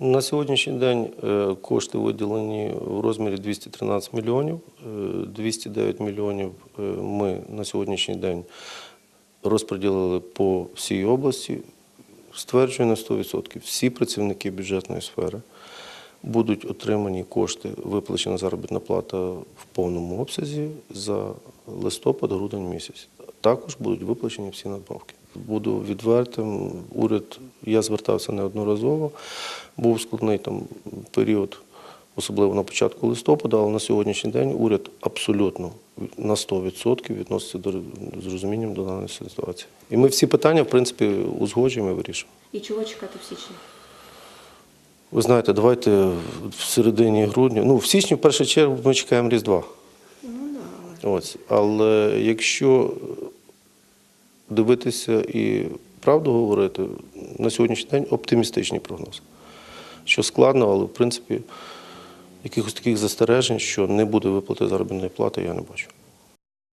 На сьогоднішній день е, кошти виділені в розмірі 213 мільйонів. Е, 209 мільйонів е, ми на сьогоднішній день розподілили по всій області. Стверджую на 100%. Всі працівники бюджетної сфери будуть отримані кошти, виплачена заробітна плата в повному обсязі за листопад-грудень місяць. Також будуть виплачені всі надбавки. Буду відвертим. Уряд, я звертався неодноразово. Був складний там період, особливо на початку листопада, але на сьогоднішній день уряд абсолютно на 100% відноситься до з розумінням до даної ситуації. І ми всі питання, в принципі, узгоджуємо і вирішуємо. І чого чекати в січні? Ви знаєте, давайте в середині грудня. Ну, в січні, в першу чергу, ми чекаємо Різдва. Ну. Ось. Але якщо дивитися і правду говорити, на сьогоднішній день оптимістичний прогноз. Що складно, але в принципі якихось таких застережень, що не буде виплати заробітної плати, я не бачу.